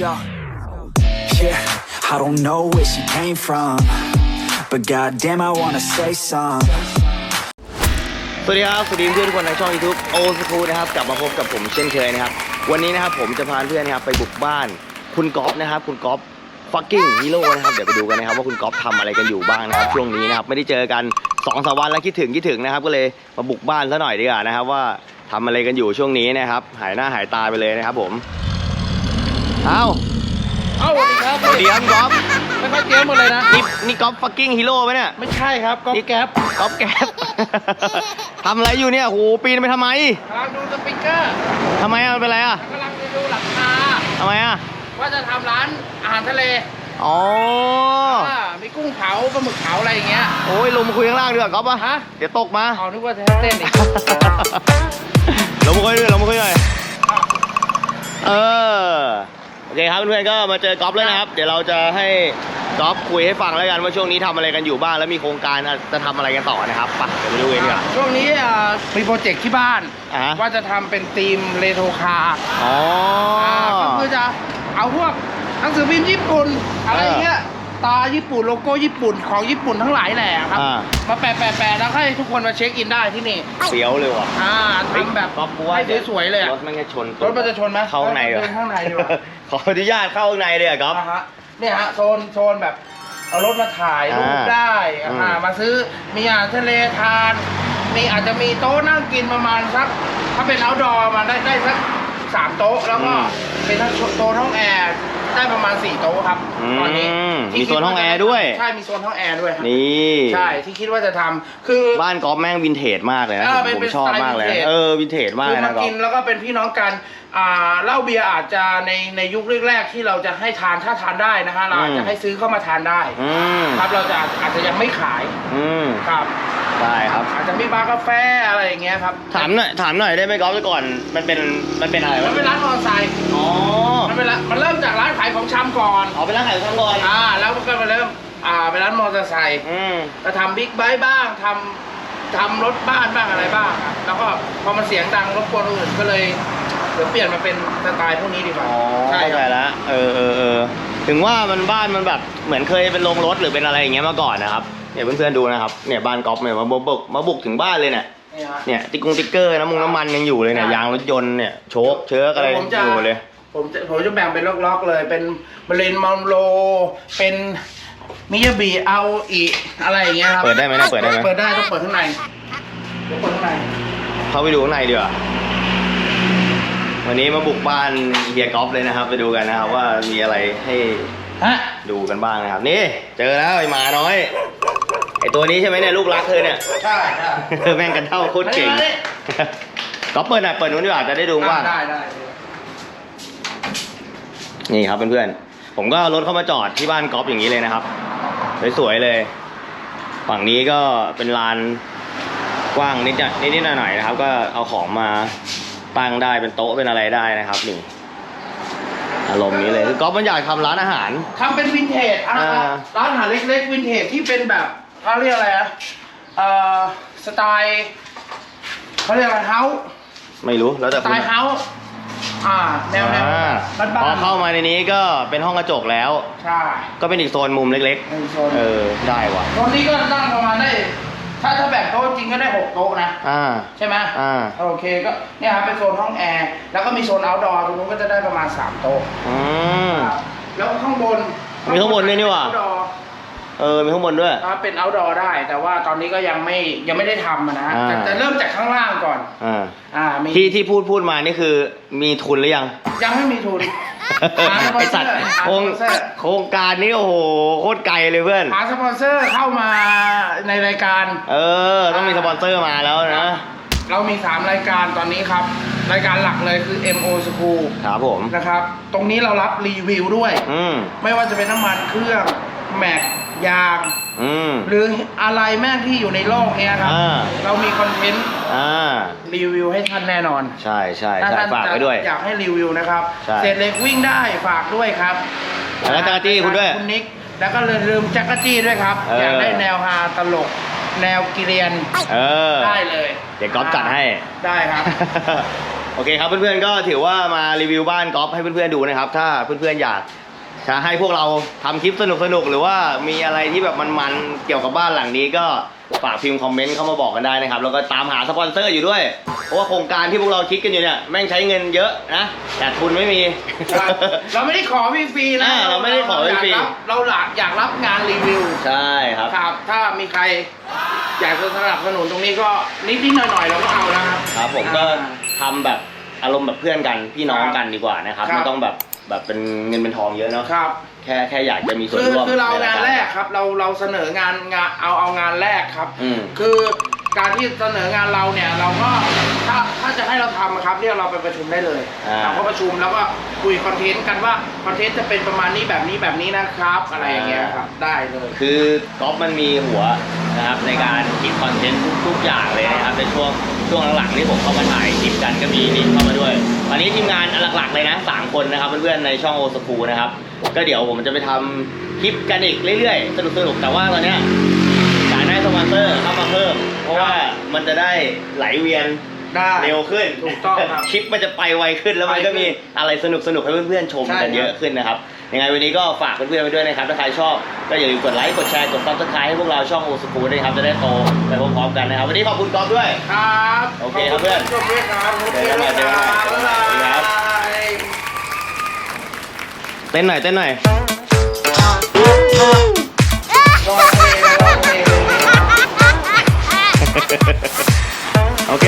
go. Yeah, I don't know where she came from, but goddamn, I wanna say some. สวัสดีครับ สวัสดีเพื่อนทุกคนทางช่อง YouTube โอสคูนะครับ กลับมาพบกับผมเช่นเคยนะครับ วันนี้นะครับผมจะพาเพื่อนนะครับไปบุกบ้านคุณก๊อฟนะครับ คุณก๊อฟฟักกิ้งฮีโร่นะครับ เดี๋ยวไปดูกันนะครับว่าคุณก๊อฟทำอะไรกันอยู่บ้างนะครับ ช่วงนี้นะครับ ไม่ได้เจอกัน2อสวันแล้วคิดถึงคิดถึงนะครับ ก็เลยมาบุกบ้านซะหน่อยดีกว่านะครับว่าทำอะไรกันอยู่ช่วงนี้นะครับ หายหน้าหายตาไปเลยนะครับผม เอ้าเอ้าสวัสดีครับสวัสดีครับคุณก๊อฟไม่ค่อยเตรียมหมดเลยนะนี่นี่ก๊อฟฟักกิ้งฮีโร่ไหมเนี่ย ไม่ใช่ครับก๊อฟแก๊ปก๊อฟแก๊ปทำอะไรอยู่เนี่ยโหปีนไปทำไมกำลังดูสปิเกอร์ทำไมอะมันเป็นไรอะกำลังดูหลังคาทำไมอะว่าจะทำร้านอาหารทะเลอ๋ออ่ามีกุ้งเผาปลาหมึกเผาอะไรอย่างเงี้ย โอ้ยลงมาคุยข้างล่างดีกว่าก๊อฟปะฮะ เดี๋ยวตกมาเอานึกว่าจะเต้นอีกลงมาคุยด้วยลงมาคุยหน่อยเออ โอเคครับเพื่อนๆก็มาเจอก๊อฟแล้วนะครับ เดี๋ยวเราจะให้ก๊อฟคุยให้ฟังแล้วกันว่าช่วงนี้ทำอะไรกันอยู่บ้างแล้วมีโครงการจะทำอะไรกันต่อนะครับไปเดี๋ยวไปดูกันดีกว่าช่วงนี้อ่ามีโปรเจกต์ที่บ้านอะว่าจะทำเป็นธีมเรโทรคาร์อ๋อก็คือจะเอาพวกหนังสือพิมพ์ญี่ปุ่นอะไรเงี้ย ตาญี่ปุ่นโลโก้ญี่ปุ่นของญี่ปุ่นทั้งหลายแหละครับ อ่า มาแปะแปะแปะแล้วให้ทุกคนมาเช็คอินได้ที่นี่ เสียวเลยว่ะอ่าทำแบบก๊อฟกูว่าให้สวยๆเลยอะ รถมันจะชนรถมันจะชนไหมเข้าข้างในเหรอเดินข้างในดีกว่า ขออนุญาตเข้าข้างในเลยอะก๊อฟนะฮะเนี่ยฮะโซนโซนแบบเอารถมาถ่ายรูปอ่าได้อืม อ่ามาซื้อมีอาหารทะเลทาน มีอาจจะมีโต๊ะนั่งกินประมาณสักถ้าเป็น o อา d ดอร์มาได้ได้สักสามโต๊ะแล้วก็เป็นทั้งโซนห้องแอร์ ได้ประมาณสี่โต๊ะครับอืมตอนนี้มีที่โซนห้องแอร์ด้วย ใช่มีโซนห้องแอร์ด้วยครับนี่ใช่ที่คิดว่าจะทำคือ บ้านก๊อฟแม่งวินเทจมากเลยนะเออผมเป็นผมเป็นชอบสไตล์มากเลย วินเทจ เออวินเทจมากคือเลยมานะก๊อกิฟ นแล้วก็เป็นพี่น้องกันอ่าเหล้าเบียร์อาจจะในในยุคแรกๆที่เราจะให้ทานถ้าทานได้นะฮะเราอาจจะให้ซื้อเข้ามาทานได้ อืมครับเราจะอาจจะยังไม่ขายอืม ครับ ได้ครับ อาจจะมีบาร์กาแฟอะไรอย่างเงี้ยครับ ถามหน่อยถามหน่อยได้ไหมก๊อฟแต่ก่อน มันเป็นมันเป็นอะไรมัวะนเป็นร้านมอเตอร์ไซค์อ๋อมันเป็นร้านมันเริ่มจากร้านขายของชำก่อนเอาไปร้านขายของก่อนอ่า แล้วก็มาเริ่ม อ่า เป็นร้านมอเตอร์ไซค์ อืมก็ทำบิ๊กไบค์บ้างทำทำรถบ้านบ้างอะไรบ้างครับแล้วก็พอมันเสียงดังรบกวนคนอื่นก็เลยเดี๋ยวเปลี่ยนมาเป็นสไตล์พวกนี้ดีกว่าอ๋อใช่เข้าคใจรับแล้วเออเออเออถึงว่ามันบ้านมันแบบเหมือนเคยเป็นโรงรถหรือเป็นอะไรอย่างเงี้ยมาก่อนนะครับ เนี่ยเพื่อนๆดูนะครับเนี่ยบ้านก๊อฟเนี่ยมาบุกมาบุกถึงบ้านเลยเนี่ยนี่ฮะ เนี่ยติ๊กกงติ๊กเกอร์น้ำมันน้ำมันยังอยู่เลยเนี่ยใช่ยางรถยนต์เนี่ยโชคเชื้ออะไรผมจะ อยู่เลย ผมจะผมจะแบ่งเป็นล็อกๆเลย เป็นบรินมอนโลเป็นมิยาบิเอาอีอะไรอย่างเงี้ยครับเปิดได้ไหมเนี่ยเปิดได้ไหม เปิดได้ต้องเปิดข้างในต้องเปิดข้างใน เข้าไปดูข้างในดีกว่าวันนี้มาบุกบ้านเฮียก๊อฟเลยนะครับ ไปดูกันนะครับว่ามีอะไรให้ฮะ ดูกันบ้างนะครับ นี่ เจอแล้วไอ้หมาน้อย ไอ้ตัวนี้ใช่ไหมเนี่ยลูกรักเธอเนี่ยใช่ใช่แม่งกันเท่าโคตรเก่งมาดิก๊อฟเปิดหน่อยเปิดนู้นดีกว่าจะได้ดูว่าได้ได้นี่ครับเพื่อนๆ ผมก็เอารถเข้ามาจอดที่บ้านก๊อฟอย่างนี้เลยนะครับ สวยๆเลย ฝั่งนี้ก็เป็นลานกว้างนิดนิดนิดๆหน่อยๆนะครับ ก็เอาของมาตั้งได้เป็นโต๊ะเป็นอะไรได้นะครับนี่อารมณ์นี้เลยคือก๊อฟมันอยากทำร้านอาหารทำเป็นวินเทจอะอ่าร้านอาหารเล็กๆวินเทจที่เป็นแบบ เขาเรียกอะไรอะเอ่อสไตล์เขาเรียกอะไรเฮาส์ไม่รู้แล้วสแต่ไตคุณล์เฮาส์อ่าแนวแนวอ่าบ้านพอบ้านเข้ามาในนี้ก็เป็นห้องกระจกแล้ว ใช่ก็เป็นอีกโซนมุมเล็กในโซนๆ เออได้ว่ะ โซนนี้ก็นั่งประมาณได้ ถ้าถ้าแบ่งโต๊ะจริงก็ได้หกโต๊ะนะ อ่า ใช่ไหมอ่า โอเคก็เนี่ยครับเป็นโซนห้องแอร์แล้วก็มีโซน outdoor ตรงนู้นก็จะได้ประมาณสามโต๊ะอืม แล้วข้างบนมีข้างบนด้วยนี่หว่าเป็น outdoor เออ มีข้างบนด้วยอ่าเป็น outdoor ได้ แต่ว่าตอนนี้ก็ยังไม่ยังไม่ได้ทำอะนะฮะอ่า แต่แต่เริ่มจากข้างล่างก่อน อ่า อ่ามีที่ที่พูดพูดมานี่คือมีทุนหรือยัง ยังไม่มีทุน หาสปไออนเซสัอตร์ว์หาโครงสปอนเซอร์ โครงการนี้โอ้โหโคตรไกลเลยเพื่อน หาสปอนเซอร์เข้ามาในรายการ เออ ต้องมีสปอนเซอร์มาแล้วนะ เรามี 3 รายการตอนนี้ครับ รายการหลักเลยคือ MO School ครับผม นะครับ ตรงนี้เรารับรีวิวด้วย อืม ไม่ว่าจะเป็นน้ำมันเครื่อง แม็กยาง อืม หรืออะไรแม่งที่อยู่ในโลกเนี้ยครับ อ่า เรามีคอนเทนต์อ่า รีวิวให้ท่านแน่นอนใช่ใช่ถ้าใช่ท่านฝากไว้ด้วย อยากให้รีวิวนะครับใช่เศษเหล็กวิ่งได้ฝากด้วยครับแล้วจักรจี้คุณด้วยคุณนิกแล้วก็เลยลืมจักรจี้ด้วยครับเอออ อยากได้แนวฮาตลก แนวกิเรียนเออ ได้เลยเดี๋ยวก๊อฟจัดให้ ได้ครับโโอเคครับเพื่อนๆก็ถือว่ามารีวิวบ้านกอล์ฟให้เพื่อนๆดูนะครับ ถ้าเพื่อนๆอยาก จะให้พวกเราทำคลิปสนุกๆหรือว่ามีอะไรที่แบบมันๆเกี่ยวกับบ้านหลังนี้ก็ฝากพิมพ์คอมเมนต์เข้ามาบอกกันได้นะครับ แล้วก็ตามหาสปอนเซอร์อยู่ด้วย เพราะว่าโครงการที่พวกเราคิดกันอยู่เนี่ยแม่งใช้เงินเยอะนะแต่ทุนไม่มี เราไม่ได้ขอฟรีๆนะอ่าเราไม่ได้ขอฟรีๆยากบเราอยากอยากรับงานรีวิวใช่ครับครับถ้ามีใครอยากจะสนับสนุนตรงนี้ก็นิดๆหน่อยๆเราก็เอานะครับครับผมก็ทำแบบอารมณ์แบบเพื่อนกันพี่น้องกันดีกว่านะครับครับไม่ต้องแบบ แบบเป็นเงินเป็นทองเยอะเนาะครับ แค่แค่อยากจะมีส่วนคือร่วมคือเราในงานยแรกครับ เราเราเสนองานงานเอาเอางานแรกครับ อืม คือการที่เสนองานเราเนี่ยเราก็ถ้าถ้าจะให้เราทำอะครับเรียกเราไปประชุมได้เลยอ่า เราก็ประชุมแล้วก็คุยคอนเทนต์กันว่าคอนเทนต์จะเป็นประมาณนี้แบบนี้แบบนี้นะครับ อะไรอย่างเงี้ยครับได้เลย คือก๊อฟมันมีหัวนะครับในการคิดคอนเทนต์ทุกๆอย่างเลยนะครับในช่วง ช่วงหลังๆที่ผมเข้ามาถ่ายคลิปกันก็มีนิดเข้ามาด้วยตอนนี้ทีมงานหลักๆเลยนะสามคนนะครับเพื่อนๆในช่องโอสคูนะครับ ก็เดี๋ยวผมจะไปทำคลิปกันอีกเรื่อยๆ สนุกๆแต่ว่าตอนเนี้ยอยากได้สปอนเซอร์เข้ามาเพิ่ม เพราะว่ามันจะได้ไหลเวียนได้เร็วขึ้นถูกต้องครับคลิปมันจะไปไวขึ้นแล้วมันก็มีอะไรสนุกสนุกๆให้เพื่อนๆชมใช่กันเยอะครับขึ้นนะครับยังไงวันนี้ก็ฝากเพื่อนๆไปด้วยนะครับถ้าใครชอบ ก็อย่าลืมกดไลค์กดแชร์กดซับสไครต์ให้พวกเราช่องโอสปูด้วยครับจะได้โตไปพร้อมๆกันนะครับวันนี้ขอบคุณกอล์ฟด้วย ครับโอเคครับเพื่อน ขบคุณครับโอเคครับบ๊าบเต้นหน่อยเต้นหน่อยโอเค